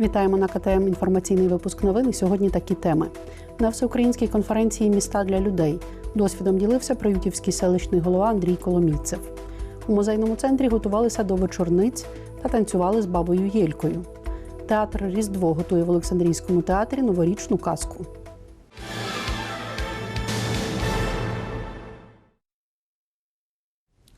Вітаємо на КТМ інформаційний випуск новин. І сьогодні такі теми. На всеукраїнській конференції Міста для людей досвідом ділився приютівський селищний голова Андрій Коломійцев. У музейному центрі готувалися до вечорниць та танцювали з бабою Єлькою. Театр Різдво готує в Олександрійському театрі новорічну казку.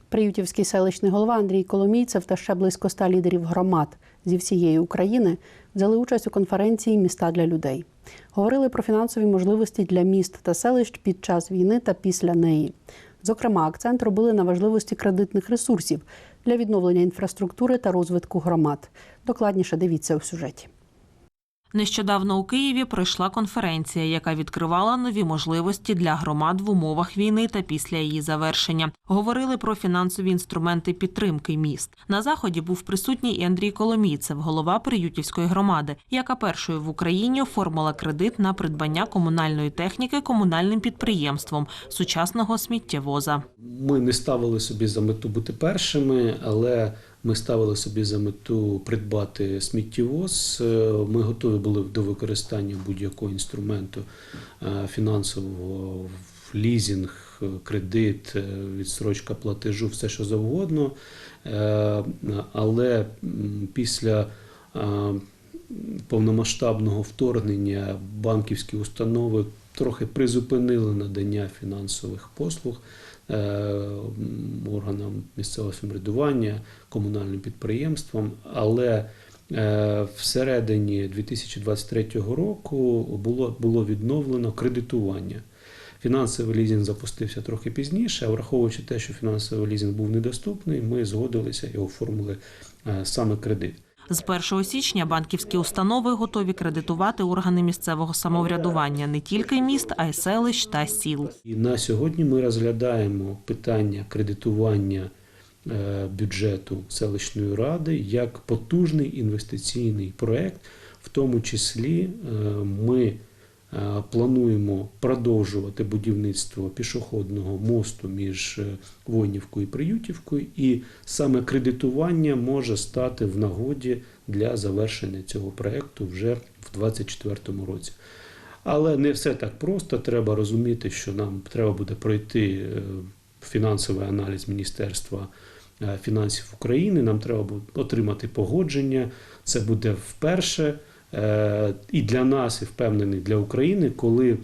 Приютівський селищний голова Андрій Коломійцев та ще близько ста лідерів громад зі всієї України взяли участь у конференції Міста для людей. Говорили про фінансові можливості для міст та селищ під час війни та після неї. Зокрема, акцент робили на важливості кредитних ресурсів для відновлення інфраструктури та розвитку громад. Докладніше дивіться у сюжеті. Нещодавно у Києві пройшла конференція, яка відкривала нові можливості для громад в умовах війни та після її завершення. Говорили про фінансові інструменти підтримки міст. На заході був присутній і Андрій Коломійцев, голова Приютівської громади, яка першою в Україні оформила кредит на придбання комунальної техніки комунальним підприємством сучасного сміттєвоза. Ми не ставили собі за мету бути першими, але ми ставили собі за мету придбати сміттєвоз. Е, Ми готові були до використання будь-якого інструменту е, фінансового, е, кредит, е, відстрочка платежу, все що завгодно. Але після повномасштабного вторгнення банківські установи трохи призупинили надання фінансових послуг органам місцевого самоврядування, комунальним підприємствам, але е, всередині 2023 року було, було відновлено кредитування. Фінансовий лізинг запустився трохи пізніше, а враховуючи те, що фінансовий лізинг був недоступний, ми згодилися і оформили е, саме кредит. З 1 січня банківські установи готові кредитувати органи місцевого самоврядування не тільки міст, а й селищ та сіл. І на сьогодні ми розглядаємо питання кредитування е, бюджету селищної ради як потужний інвестиційний проект. В тому числі е, ми плануємо продовжувати будівництво пішохідного мосту між е, Войнівкою і Приютівкою, і саме кредитування може стати в нагоді для завершення цього проекту вже в 2024 році. Але не все так просто. Треба розуміти, що нам треба буде пройти е, фінансовий аналіз Міністерства е, фінансів України. Нам треба отримати погодження. Це буде вперше е, і для нас, і впевнений для України, коли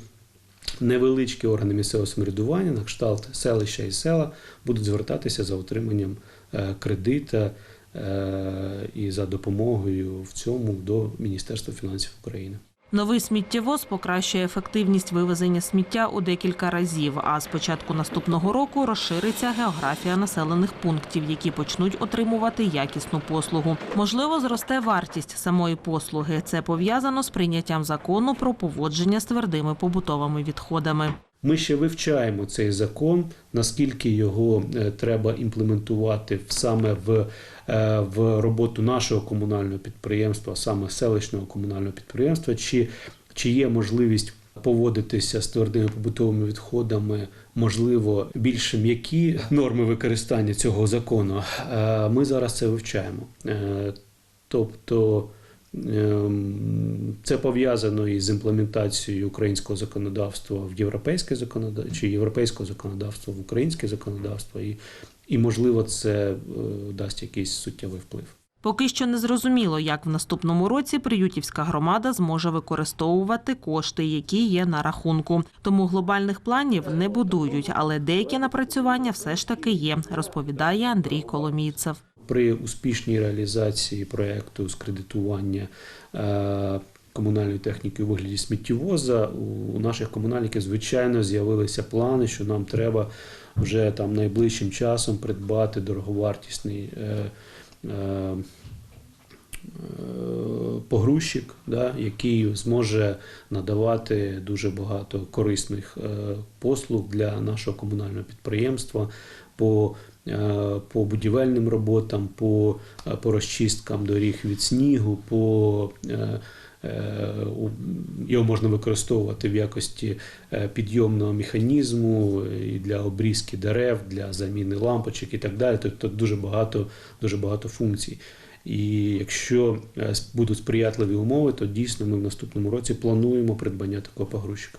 невеличкі органи місцевого самоврядування, на кшталт селища і села, будуть звертатися за отриманням е, кредита е, і за допомогою в цьому до Міністерства фінансів України. Новий сміттєвоз покращує ефективність вивезення сміття у декілька разів. А з початку наступного року розшириться географія населених пунктів, які почнуть отримувати якісну послугу. Можливо, зросте вартість самої послуги. Це пов'язано з прийняттям закону про поводження з твердими побутовими відходами. Ми ще вивчаємо цей закон, наскільки його е, треба імплементувати саме в, е, в роботу нашого комунального підприємства, саме селищного комунального підприємства, чи, чи є можливість поводитися з твердими побутовими відходами, можливо, більш м'які норми використання цього закону. Е, Ми зараз це вивчаємо. Тобто Це пов'язано із імплементацією українського законодавства в європейське законодавство чи європейського законодавства в українське законодавство, і, і можливо, це е, дасть якийсь суттєвий вплив. Поки що не зрозуміло, як в наступному році Приютівська громада зможе використовувати кошти, які є на рахунку. Тому глобальних планів не будують, але деякі напрацювання все ж таки є, розповідає Андрій Коломійцев. При успішній реалізації проєкту з кредитування е, комунальної техніки у вигляді сміттєвоза у наших комунальників звичайно з'явилися плани, що нам треба вже там найближчим часом придбати дороговартісний. е, е, Погрузчик, да, який зможе надавати дуже багато корисних послуг для нашого комунального підприємства по, е, по будівельним роботам, по, е, по розчисткам доріг від снігу, по е, його можна використовувати в якості підйомного механізму і для обрізки дерев, для заміни лампочок і так далі. Тобто дуже багато, дуже багато функцій. І якщо будуть сприятливі умови, то дійсно ми в наступному році плануємо придбання такого погрузчика.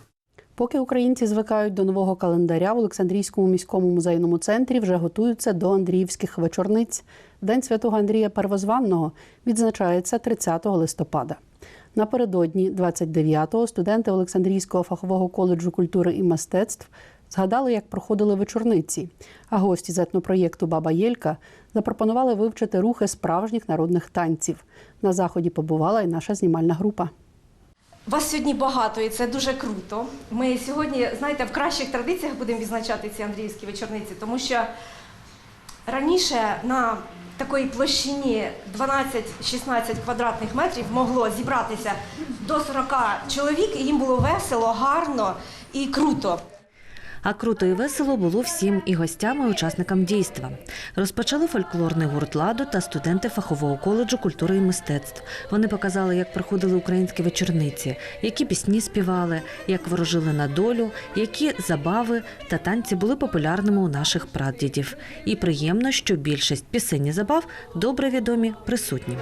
Поки українці звикають до нового календаря, в Олександрійському міському музейному центрі вже готуються до Андріївських вечорниць. День святого Андрія Первозванного відзначається 30 листопада. Напередодні 29-го студенти Олександрійського фахового коледжу культури і мистецтв згадали, як проходили вечорниці. А гості з етнопроєкту Баба Єлька запропонували вивчити рухи справжніх народних танців. На заході побувала і наша знімальна група. Вас сьогодні багато, і це дуже круто. Ми сьогодні, знаєте, в кращих традиціях будемо відзначати ці Андріївські вечорниці, тому що раніше на такої площині 12-16 квадратних метрів могло зібратися до 40 чоловік, і їм було весело, гарно і круто. А круто і весело було всім і гостям, і учасникам дійства. Розпочали фольклорний гурт ладу та студенти фахового коледжу культури і мистецтв. Вони показали, як проходили українські вечорниці, які пісні співали, як ворожили на долю, які забави та танці були популярними у наших прадідів. І приємно, що більшість пісень і забав добре відомі присутнім.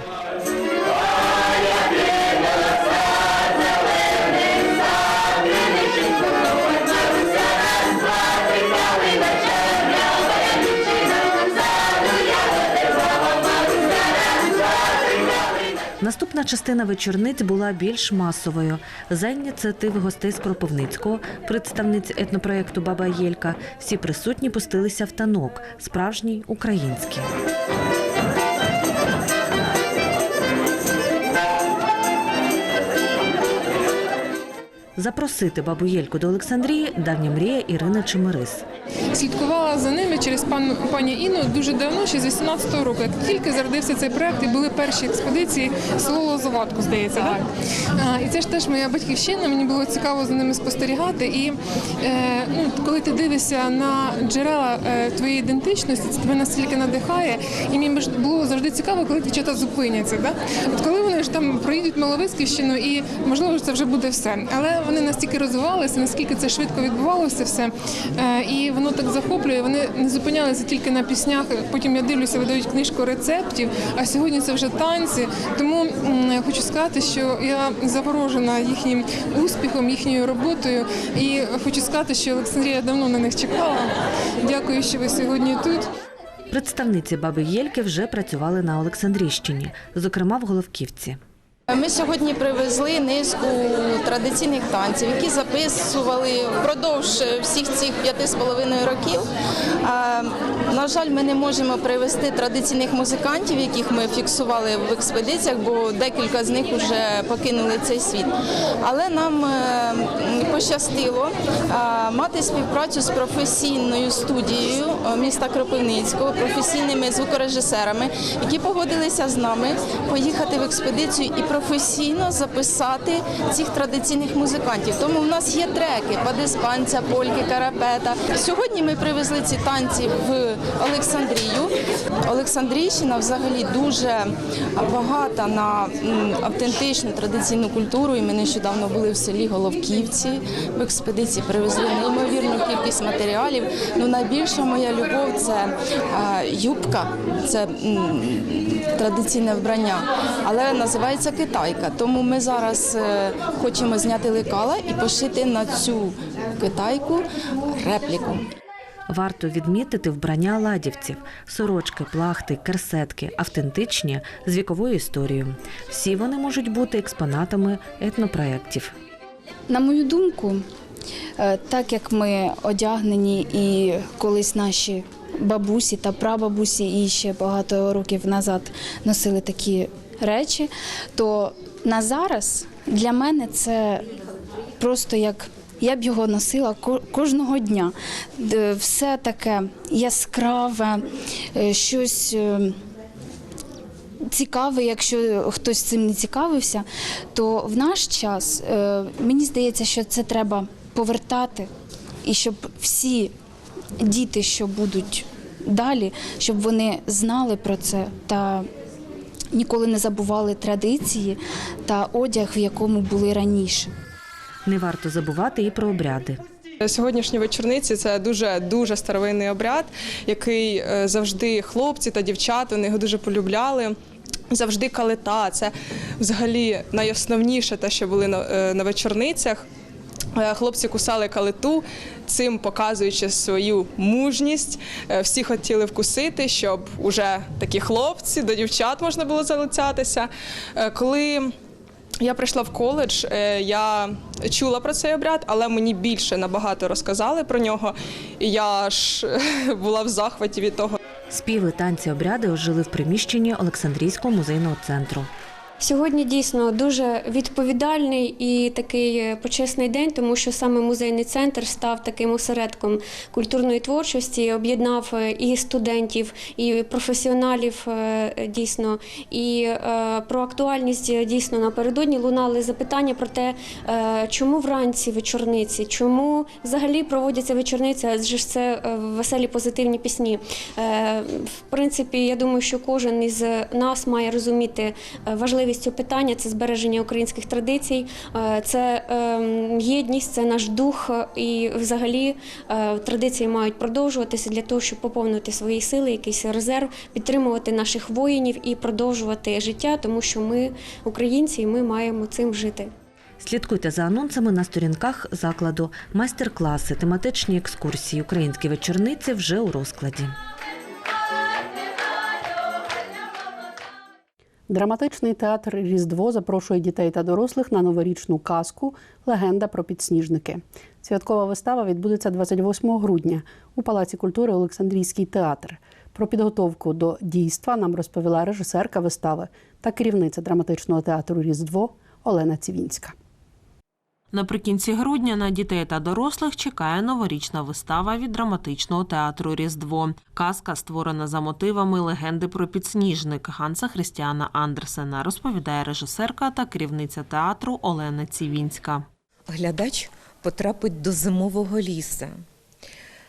Наступна частина вечорниць була більш масовою. За ініціативи гостей з Кропивницького, представниць етнопроєкту Баба Єлька, всі присутні пустилися в танок, справжній український. Запросити бабу Єльку до Олександрії давня мрія Ірини Чемерис. Слідкувала за ними через пан пані Інну дуже давно, ще з 18-го року. Як тільки зародився цей проект, і були перші експедиції село Лозоватку, здається, так? А, і це ж теж моя батьківщина. Мені було цікаво за ними спостерігати. І е, ну, коли ти дивишся на джерела е, твоєї ідентичності, це тебе настільки надихає. І мені ж було завжди цікаво, коли дівчата зупиняться. Да? От коли вони ж там проїдуть Маловицьківщину, і можливо це вже буде все. Але вони настільки розвивалися, наскільки це швидко відбувалося все. Е, і воно так захоплює. Вони не зупинялися тільки на піснях. Потім я дивлюся, видають книжку рецептів. А сьогодні це вже танці. Тому хочу сказати, що я заворожена їхнім успіхом, їхньою роботою. І хочу сказати, що Олександрія давно на них чекала. Дякую, що ви сьогодні тут. Представниці баби Єльки вже працювали на Олександрійщині, зокрема в Головківці. Ми сьогодні привезли низку традиційних танців, які записували впродовж всіх цих п'яти з половиною років. На жаль, ми не можемо привезти традиційних музикантів, яких ми фіксували в експедиціях, бо декілька з них вже покинули цей світ. Але нам е, пощастило мати співпрацю з професійною студією е, міста Кропивницького, професійними звукорежисерами, які погодилися з нами поїхати в експедицію і професійно записати цих традиційних музикантів. Тому в нас є треки падиспанця, польки, карапета. Сьогодні ми привезли ці танці в Олександрію. Олександрійщина взагалі дуже багата на автентичну традиційну культуру. І ми нещодавно були в селі Головківці в експедиції. Привезли неймовірну кількість матеріалів. Ну найбільша моя любов це юбка, це традиційне вбрання, але називається китайка. Тому ми зараз е, хочемо зняти лекала і пошити на цю китайку репліку. Варто відмітити вбрання ладівців, сорочки, плахти, керсетки, автентичні з віковою історією. Всі вони можуть бути експонатами етнопроєктів. На мою думку, е, так як ми одягнені і колись наші бабусі та прабабусі і ще багато років назад носили такі речі, то на зараз для мене це просто як. Я б його носила кожного дня. Все таке яскраве, е, щось е, цікаве, якщо хтось цим не цікавився, то в наш час е, мені здається, що це треба повертати, і щоб всі діти, що будуть далі, щоб вони знали про це та ніколи не забували традиції та одяг, в якому були раніше. Не варто забувати і про обряди. Сьогоднішні вечорниці це дуже дуже старовинний обряд, який е, завжди хлопці та дівчата вони його дуже полюбляли. завжди калита. Це взагалі найосновніше те, що були на, е, вечорницях. Е, Хлопці кусали калиту, цим показуючи свою мужність. Всі хотіли вкусити, щоб уже такі хлопці до дівчат можна було залицятися. Коли я прийшла в коледж, е, я чула про цей обряд, але мені більше набагато розказали про нього. І я ж була в захваті від того. Співи, танці, обряди ожили в приміщенні Олександрійського музейного центру. Сьогодні дійсно дуже відповідальний і такий е, почесний день, тому що саме музейний центр став таким осередком культурної творчості, об'єднав е, і студентів, і професіоналів е, дійсно. І про актуальність дійсно напередодні лунали запитання про те, чому вранці вечорниці, чому взагалі проводяться вечорниці, адже ж це веселі позитивні пісні. В принципі, я думаю, що кожен із нас має розуміти важливість цього питання це збереження українських традицій, е, це ем, єдність, це наш дух. е, І взагалі е, традиції мають продовжуватися для того, щоб поповнити свої сили, якийсь резерв, підтримувати наших воїнів і продовжувати життя, тому що ми українці, і ми маємо цим жити. Слідкуйте за анонсами на сторінках закладу, майстер-класи, тематичні екскурсії, українські вечорниці вже у розкладі. Драматичний театр Різдво запрошує дітей та дорослих на новорічну казку Легенда про підсніжники. Святкова вистава відбудеться 28 грудня у Палаці культури Олександрійський театр. Про підготовку до дійства нам розповіла режисерка вистави та керівниця драматичного театру Різдво Олена Цівінська. Наприкінці грудня на дітей та дорослих чекає новорічна вистава від драматичного театру Різдво. Казка створена за мотивами легенди про підсніжник Ганса Христіана Андерсена, розповідає режисерка та керівниця театру Олена Цівінська. глядач потрапить до зимового ліса,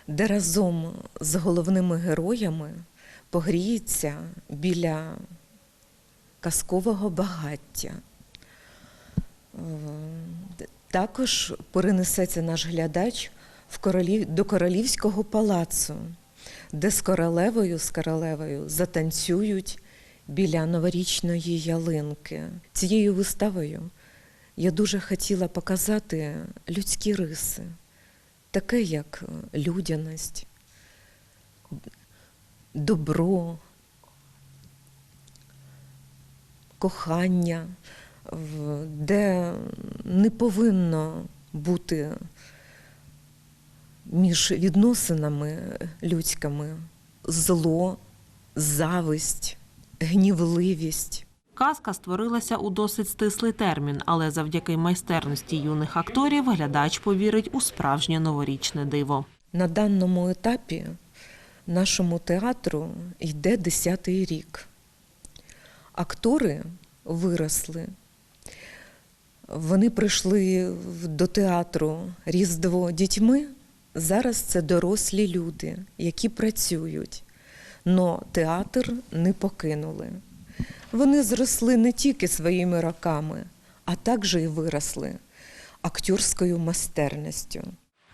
де разом з головними героями погріється біля казкового багаття. Також перенесеться наш глядач в королів... до королівського палацу, де з королевою, з королевою затанцюють біля новорічної ялинки. Цією виставою я дуже хотіла показати людські риси, таке як людяність, добро, кохання, де не повинно бути між відносинами людськими зло, зависть, гнівливість. Казка створилася у досить стислий термін, але завдяки майстерності юних акторів глядач повірить у справжнє новорічне диво. На даному етапі нашому театру йде 10-й рік. Актори виросли. Вони прийшли до театру Різдво дітьми. Зараз це дорослі люди, які працюють. Но театр не покинули. Вони зросли не тільки своїми роками, а також і виросли акторською майстерністю.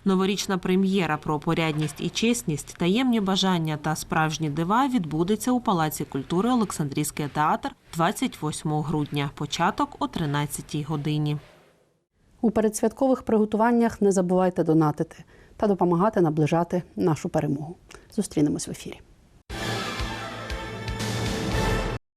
Новорічна прем'єра про порядність і чесність, таємні бажання та справжні дива відбудеться у Палаці культури Олександрійський театр 28 грудня. Початок о 13 годині. У передсвяткових приготуваннях не забувайте донатити та допомагати наближати нашу перемогу. Зустрінемось в ефірі.